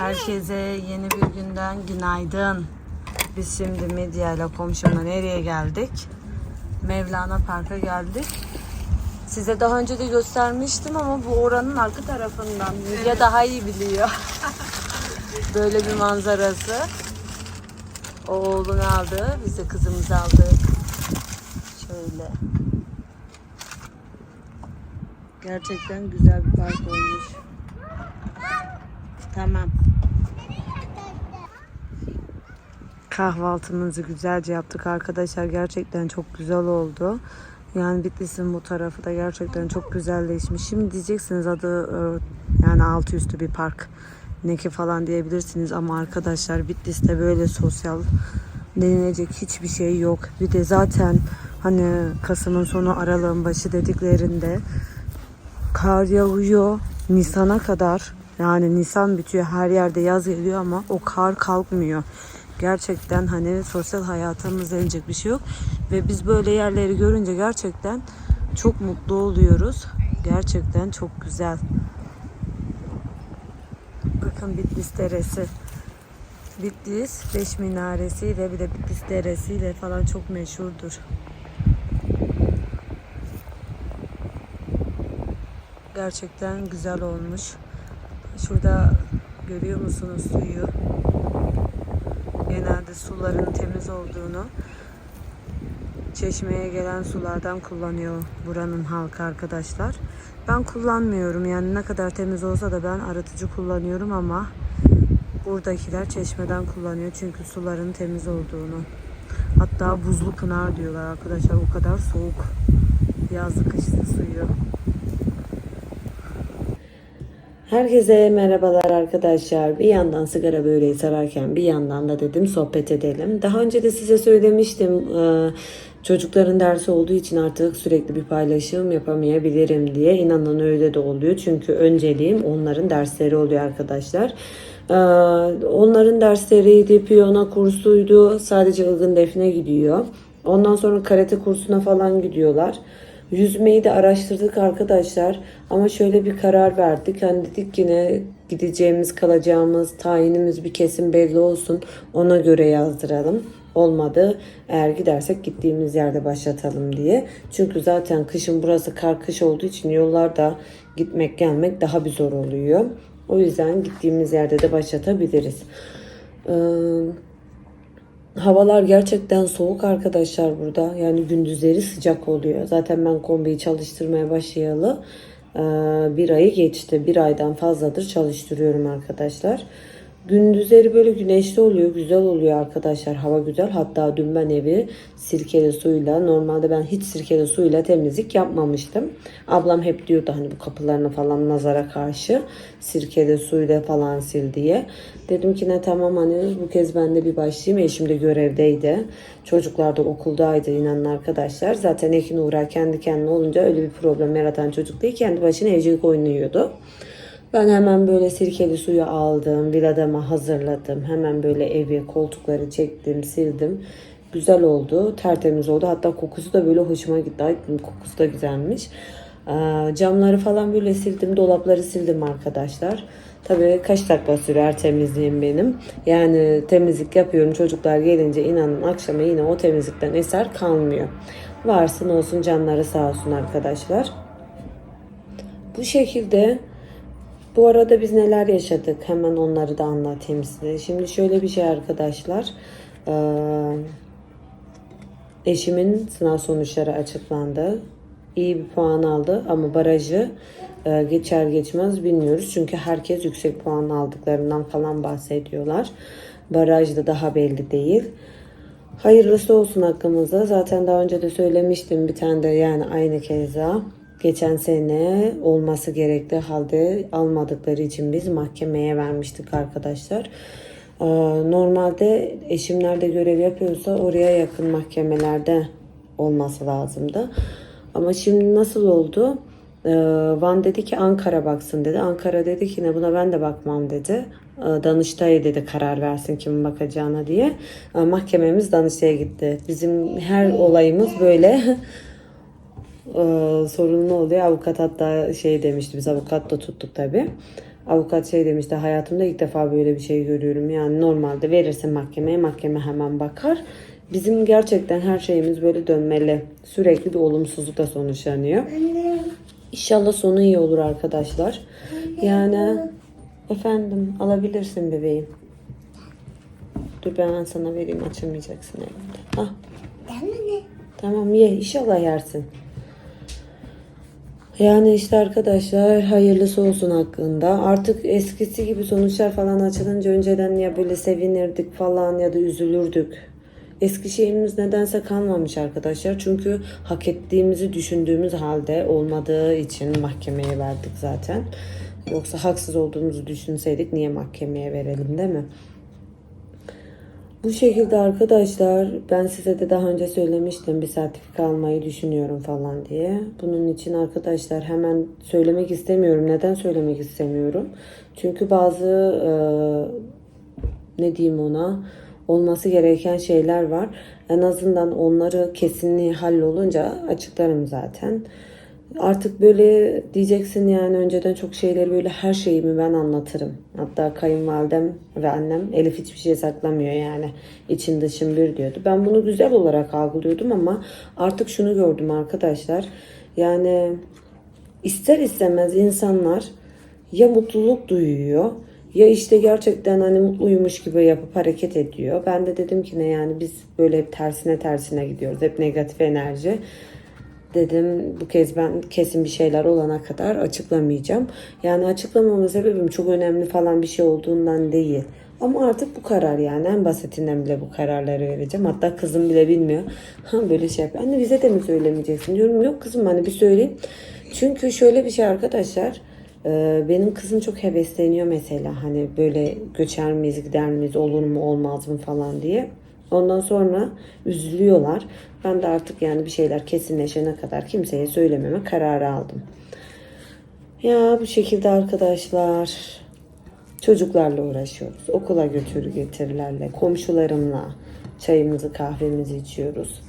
Herkese yeni bir günden günaydın. Biz şimdi Medya ile komşumla nereye geldik? Mevlana Park'a geldik. Size daha önce de göstermiştim ama bu oranın arka tarafından. Medya daha iyi biliyor. Böyle bir manzarası. O oğlunu aldı. Biz de kızımızı aldık. Şöyle. Gerçekten güzel bir park olmuş. Tamam. Kahvaltımızı güzelce yaptık arkadaşlar. Gerçekten çok güzel oldu. Yani Bitlis'in bu tarafı da gerçekten çok güzelleşmiş. Şimdi diyeceksiniz adı e, yani altı üstü bir park. Ne ki falan diyebilirsiniz ama arkadaşlar Bitlis'te böyle sosyal denilecek hiçbir şey yok. Bir de zaten hani Kasım'ın sonu aralığın başı dediklerinde kar yağıyor Nisan'a kadar. Yani Nisan bitiyor her yerde yaz geliyor ama o kar kalkmıyor. Gerçekten hani sosyal hayatımızda inecek bir şey yok. Ve biz böyle yerleri görünce gerçekten çok mutlu oluyoruz. Gerçekten çok güzel. Bakın Bitlis Deresi. Bitlis Beş Minaresiyle bir de Bitlis Deresiyle falan çok meşhurdur. Gerçekten güzel olmuş. Şurada görüyor musunuz suyu? Genelde suların temiz olduğunu çeşmeye gelen sulardan kullanıyor buranın halkı arkadaşlar. Ben kullanmıyorum yani ne kadar temiz olsa da ben arıtıcı kullanıyorum ama buradakiler çeşmeden kullanıyor çünkü suların temiz olduğunu. Hatta buzlu pınar diyorlar arkadaşlar o kadar soğuk yazlı kışlı suyu. Herkese merhabalar arkadaşlar. Bir yandan sigara böreği sararken bir yandan da dedim sohbet edelim. Daha önce de size söylemiştim. e, Çocukların dersi olduğu için artık sürekli bir paylaşım yapamayabilirim diye. İnanın öyle de oluyor. Çünkü önceliğim onların dersleri oluyor arkadaşlar. Ee, Onların dersleriydi, piyano kursuydu. Sadece Ilgın Defne gidiyor. Ondan sonra karate kursuna falan gidiyorlar. Yüzmeyi de araştırdık arkadaşlar. Ama şöyle bir karar verdik. Hani dedik yine gideceğimiz, kalacağımız, tayinimiz bir kesin belli olsun. Ona göre yazdıralım. Olmadı. Eğer gidersek gittiğimiz yerde başlatalım diye. Çünkü zaten kışın burası kar kış olduğu için yollarda gitmek gelmek daha bir zor oluyor. O yüzden gittiğimiz yerde de başlatabiliriz. Ee, Havalar gerçekten soğuk arkadaşlar burada. Yani gündüzleri sıcak oluyor. Zaten ben kombiyi çalıştırmaya başlayalı bir ayı geçti. Bir aydan fazladır çalıştırıyorum arkadaşlar. Gündüzleri böyle güneşli oluyor, güzel oluyor arkadaşlar. Hava güzel. Hatta dün ben evi sirkeli suyla, normalde ben hiç sirkeli suyla temizlik yapmamıştım. Ablam hep diyordu hani bu kapılarını falan nazara karşı sirkeli suyla falan sil diye. Dedim ki ne tamam hani bu kez ben de bir başlayayım. Eşim de görevdeydi. Çocuklar da okuldaydı inanın arkadaşlar. Zaten Ekin Uğrar kendi kendine olunca öyle bir problem yaratan çocuk değil. Kendi başına evcilik oynuyordu. Ben hemen böyle sirkeli suyu aldım, viladama hazırladım. Hemen böyle evi, koltukları çektim, sildim. Güzel oldu, tertemiz oldu. Hatta kokusu da böyle hoşuma gitti. Ay, kokusu da güzelmiş. Camları falan böyle sildim, dolapları sildim arkadaşlar. Tabii kaç dakika sürer temizliğim benim. Yani temizlik yapıyorum çocuklar gelince inanın akşama yine o temizlikten eser kalmıyor. Varsın olsun canları sağ olsun arkadaşlar. Bu şekilde bu arada biz neler yaşadık hemen onları da anlatayım size. Şimdi şöyle bir şey arkadaşlar. Ee, eşimin sınav sonuçları açıklandı. İyi bir puan aldı ama barajı e, geçer geçmez bilmiyoruz. Çünkü herkes yüksek puan aldıklarından falan bahsediyorlar. Barajda daha belli değil. Hayırlısı olsun hakkımızda. Zaten daha önce de söylemiştim bir tane de yani aynı keza. Geçen sene olması gerektiği halde almadıkları için biz mahkemeye vermiştik arkadaşlar. Ee, Normalde eşim nerede görev yapıyorsa oraya yakın mahkemelerde olması lazımdı. Ama şimdi nasıl oldu? Ee, Van dedi ki Ankara baksın dedi. Ankara dedi ki ne buna ben de bakmam dedi. Ee, Danıştay dedi karar versin kimin bakacağına diye. Mahkememiz Danıştay'a gitti. Bizim her olayımız böyle e, sorunlu oluyor. Avukat hatta şey demişti biz avukat da tuttuk tabi. Avukat şey demişti hayatımda ilk defa böyle bir şey görüyorum. Yani normalde verirsin mahkemeye mahkeme hemen bakar. Bizim gerçekten her şeyimiz böyle dönmeli. Sürekli bir olumsuzlukla sonuçlanıyor. Anne. İnşallah sonu iyi olur arkadaşlar. Yani efendim alabilirsin bebeğim. Dur ben sana vereyim açamayacaksın elinde. Ah tamam ye inşallah yersin. Yani işte arkadaşlar hayırlısı olsun hakkında. Artık eskisi gibi sonuçlar falan açılınca önceden ya böyle sevinirdik falan ya da üzülürdük. Eski şeyimiz nedense kalmamış arkadaşlar. Çünkü hak ettiğimizi düşündüğümüz halde olmadığı için mahkemeye verdik zaten. Yoksa haksız olduğumuzu düşünseydik niye mahkemeye verelim değil mi? Bu şekilde arkadaşlar ben size de daha önce söylemiştim bir sertifika almayı düşünüyorum falan diye. Bunun için arkadaşlar hemen söylemek istemiyorum. Neden söylemek istemiyorum? Çünkü bazı e, ne diyeyim ona olması gereken şeyler var. En azından onları kesinliği hallolunca açıklarım zaten. Artık böyle diyeceksin yani önceden çok şeyleri böyle her şeyimi ben anlatırım. Hatta kayınvalidem ve annem Elif hiçbir şey saklamıyor yani. İçin dışın bir diyordu. Ben bunu güzel olarak algılıyordum ama artık şunu gördüm arkadaşlar. Yani ister istemez insanlar ya mutluluk duyuyor ya işte gerçekten hani mutluymuş gibi yapıp hareket ediyor. Ben de dedim ki ne yani biz böyle hep tersine tersine gidiyoruz. Hep negatif enerji. Dedim bu kez ben kesin bir şeyler olana kadar açıklamayacağım. Yani açıklamama sebebim çok önemli falan bir şey olduğundan değil. Ama artık bu karar yani en basitinden bile bu kararları vereceğim. Hatta kızım bile bilmiyor. Ha böyle şey yapıyor. Anne bize de mi söylemeyeceksin diyorum. Yok kızım hani bir söyleyeyim. Çünkü şöyle bir şey arkadaşlar. Benim kızım çok hevesleniyor mesela hani böyle göçer miyiz gider miyiz olur mu olmaz mı falan diye. Ondan sonra üzülüyorlar. Ben de artık yani bir şeyler kesinleşene kadar kimseye söylememe kararı aldım. Ya bu şekilde arkadaşlar çocuklarla uğraşıyoruz. Okula götür getirlerle, komşularımla çayımızı kahvemizi içiyoruz.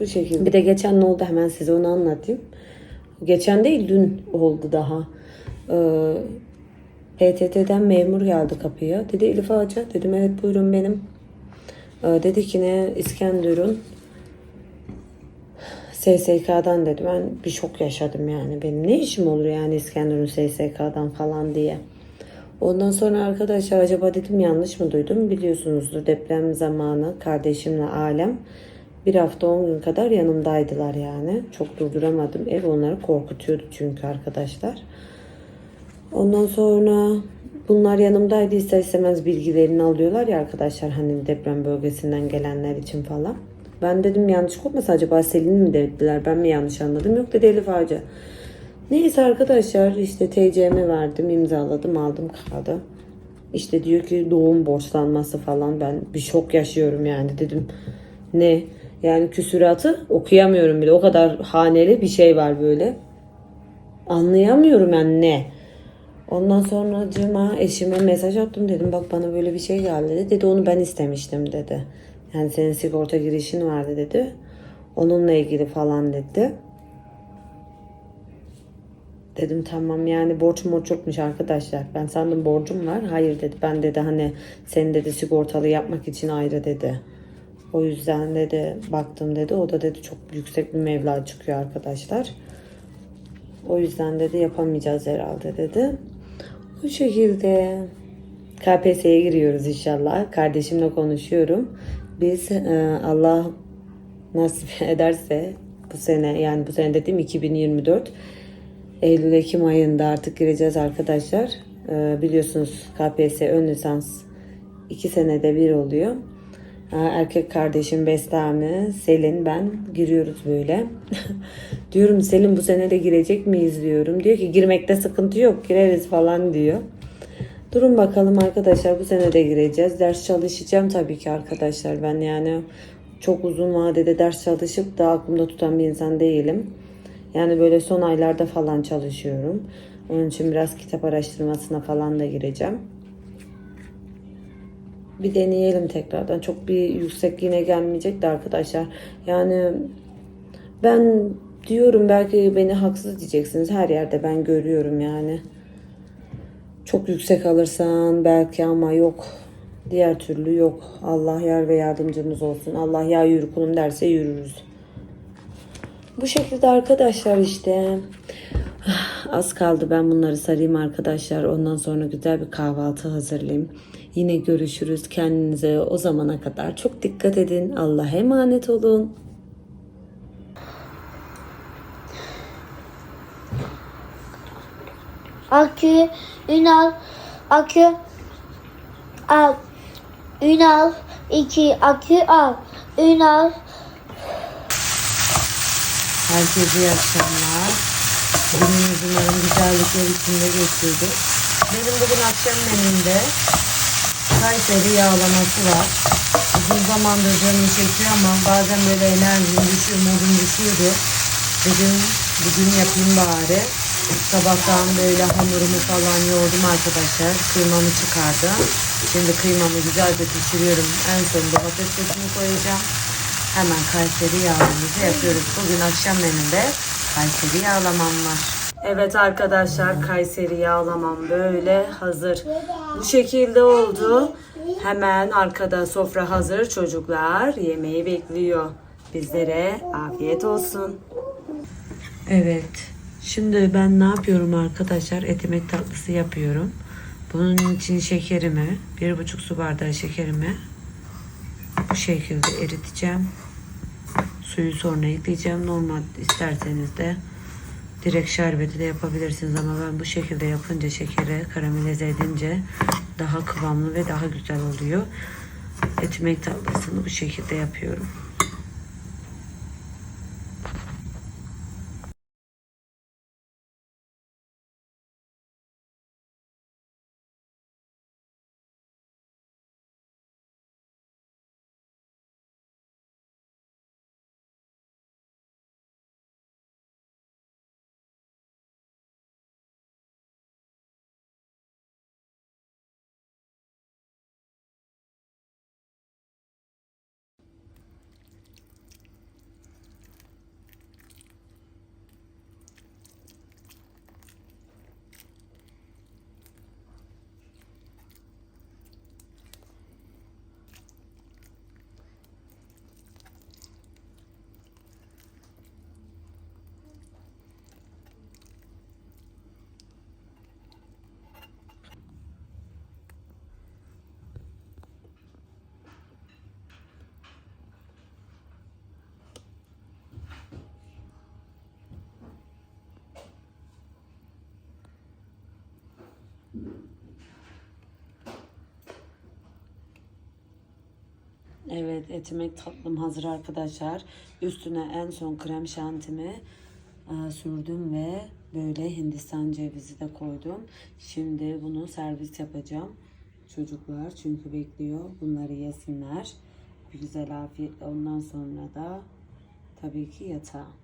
Bu şekilde. Bir de geçen ne oldu hemen size onu anlatayım. Geçen değil dün oldu daha. Ee, PTT'den memur geldi kapıya. Dedi Elif Ağaca. Dedim evet buyurun benim. Ee, dedi ki ne İskenderun SSK'dan dedi. Ben bir şok yaşadım yani. Benim ne işim olur yani İskenderun SSK'dan falan diye. Ondan sonra arkadaşlar acaba dedim yanlış mı duydum? Biliyorsunuzdur deprem zamanı kardeşimle alem bir hafta 10 gün kadar yanımdaydılar yani. Çok durduramadım. Ev onları korkutuyordu çünkü arkadaşlar. Ondan sonra bunlar yanımdaydı ister istemez bilgilerini alıyorlar ya arkadaşlar hani deprem bölgesinden gelenler için falan. Ben dedim yanlış olmasa acaba Selin mi dediler ben mi yanlış anladım yok dedi Elif Ağaca. Neyse arkadaşlar işte TC'mi verdim imzaladım aldım kağıdı. İşte diyor ki doğum borçlanması falan ben bir şok yaşıyorum yani dedim. Ne? Yani küsuratı okuyamıyorum bile o kadar haneli bir şey var böyle. Anlayamıyorum yani ne? Ondan sonra cuma eşime mesaj attım dedim bak bana böyle bir şey geldi dedi. Dedi onu ben istemiştim dedi. Yani senin sigorta girişin vardı dedi. Onunla ilgili falan dedi. Dedim tamam yani borç borç yokmuş arkadaşlar. Ben sandım borcum var. Hayır dedi. Ben dedi hani seni dedi sigortalı yapmak için ayrı dedi. O yüzden dedi baktım dedi. O da dedi çok yüksek bir meblağ çıkıyor arkadaşlar. O yüzden dedi yapamayacağız herhalde dedi. Bu şekilde KPSS'ye giriyoruz inşallah. Kardeşimle konuşuyorum. Biz e, Allah nasip ederse bu sene yani bu sene dediğim 2024 Eylül-Ekim ayında artık gireceğiz arkadaşlar. E, biliyorsunuz KPSS ön lisans 2 senede bir oluyor. E, Erkek kardeşim Bestami, Selin, ben giriyoruz böyle. diyorum Selin bu sene de girecek miyiz diyorum. Diyor ki girmekte sıkıntı yok gireriz falan diyor. Durun bakalım arkadaşlar bu sene de gireceğiz. Ders çalışacağım tabii ki arkadaşlar. Ben yani çok uzun vadede ders çalışıp da aklımda tutan bir insan değilim. Yani böyle son aylarda falan çalışıyorum. Onun için biraz kitap araştırmasına falan da gireceğim. Bir deneyelim tekrardan. Çok bir yüksek yine gelmeyecek de arkadaşlar. Yani ben diyorum belki beni haksız diyeceksiniz. Her yerde ben görüyorum yani. Çok yüksek alırsan belki ama yok. Diğer türlü yok. Allah yar ve yardımcımız olsun. Allah ya yürü kulum derse yürürüz. Bu şekilde arkadaşlar işte. Az kaldı ben bunları sarayım arkadaşlar. Ondan sonra güzel bir kahvaltı hazırlayayım. Yine görüşürüz. Kendinize o zamana kadar çok dikkat edin. Allah'a emanet olun. Akü, Ünal, akü, al. Ünal, iki, akü al. Ünal, Herkese iyi akşamlar. Gününüz umarım güzellikler içinde geçirdi. Benim bugün akşam menümde Kayseri yağlaması var. Uzun zamandır canım çekiyor ama bazen böyle enerjim düşüyor, modum düşüyordu. Dedim bugün yapayım bari. Sabahtan böyle hamurumu falan yoğurdum arkadaşlar. Kıymamı çıkardım. Şimdi kıymamı güzelce pişiriyorum. En son domates sosunu koyacağım. Hemen Kayseri yağlamamızı yapıyoruz. Bugün akşam menümde Kayseri yağlamam var. Evet arkadaşlar Kayseri yağlamam böyle hazır. Bu şekilde oldu. Hemen arkada sofra hazır. Çocuklar yemeği bekliyor. Bizlere afiyet olsun. Evet. Şimdi ben ne yapıyorum arkadaşlar? Etimet tatlısı yapıyorum. Bunun için şekerimi, bir buçuk su bardağı şekerimi bu şekilde eriteceğim. Suyu sonra ekleyeceğim. Normal isterseniz de direkt şerbeti de yapabilirsiniz ama ben bu şekilde yapınca şekeri karamelize edince daha kıvamlı ve daha güzel oluyor. Etimek tatlısını bu şekilde yapıyorum. Evet etimek tatlım hazır arkadaşlar. Üstüne en son krem şantimi e, sürdüm ve böyle hindistan cevizi de koydum. Şimdi bunu servis yapacağım. Çocuklar çünkü bekliyor. Bunları yesinler. Güzel afiyetle ondan sonra da tabii ki yatağa.